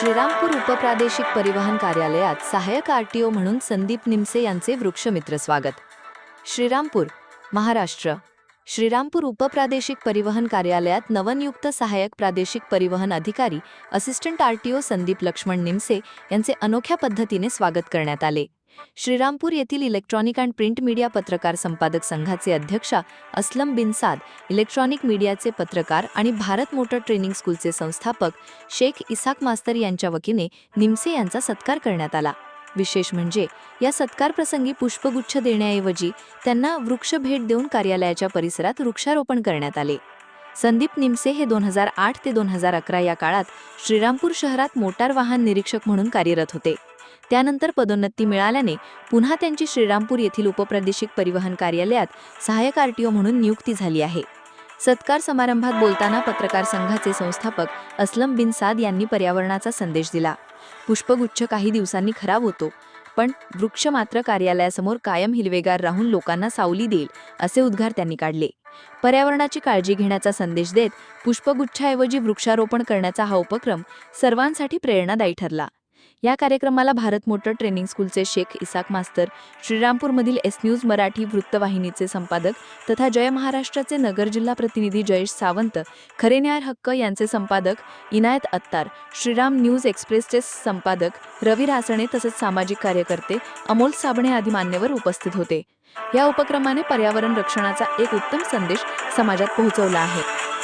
श्रीरामपूर उपप्रादेशिक परिवहन कार्यालयात सहाय्यक आरटीओ म्हणून संदीप निमसे यांचे वृक्षमित्र स्वागत. श्रीरामपूर महाराष्ट्र. श्रीरामपूर उपप्रादेशिक परिवहन कार्यालयात नवनियुक्त सहाय्यक प्रादेशिक परिवहन अधिकारी असिस्टंट आरटीओ संदीप लक्ष्मण निमसे यांचे अनोख्या पद्धतीने स्वागत करण्यात आले. श्रीरामपूर येथील इलेक्ट्रॉनिक अँड प्रिंट मीडिया पत्रकार संपादक संघाचे अध्यक्षा अस्लम बिन साद इलेक्ट्रॉनिक मीडियाचे पत्रकार आणि भारत मोटर ट्रेनिंग स्कूलचे संस्थापक शेख इसाक मास्तर यांच्या वतीने निमसे यांचा सत्कार करण्यात आला. विशेष म्हणजे या सत्कारप्रसंगी पुष्पगुच्छ देण्याऐवजी त्यांना वृक्ष भेट देऊन कार्यालयाच्या परिसरात वृक्षारोपण करण्यात आले. संदीप निमसे हे दोन हजार आठ ते दोन हजार अकरा या काळात श्रीरामपूर शहरात मोटार वाहन निरीक्षक म्हणून कार्यरत होते. त्यानंतर पदोन्नती मिळाल्याने पुन्हा त्यांची श्रीरामपूर येथील उपप्रादेशिक परिवहन कार्यालयात सहाय्यक आरटीओ म्हणून नियुक्ती झाली आहे. सत्कार समारंभात बोलताना पत्रकार संघाचे संस्थापक अस्लम बिन साद यांनी पर्यावरणाचा संदेश दिला. पुष्पगुच्छ काही दिवसांनी खराब होतो पण वृक्ष मात्र कार्यालयासमोर कायम हिरवेगार राहून लोकांना सावली देईल असे उद्गार त्यांनी काढले. पर्यावरणाची काळजी घेण्याचा संदेश देत पुष्पगुच्छाऐवजी वृक्षारोपण करण्याचा हा उपक्रम सर्वांसाठी प्रेरणादायी ठरला. या कार्यक्रमाला भारत मोटर ट्रेनिंग स्कूलचे शेख इसाक मास्तर श्रीरामपूरमधील एस न्यूज मराठी वृत्तवाहिनीचे संपादक तथा जय महाराष्ट्राचे नगर जिल्हा प्रतिनिधी जयेश सावंत खरेन्याय हक्क यांचे संपादक इनायत अत्तार श्रीराम न्यूज एक्सप्रेसचे संपादक रवी रासणे तसेच सामाजिक कार्यकर्ते अमोल साबणे आदी मान्यवर उपस्थित होते. या उपक्रमाने पर्यावरण रक्षणाचा एक उत्तम संदेश समाजात पोहोचवला आहे.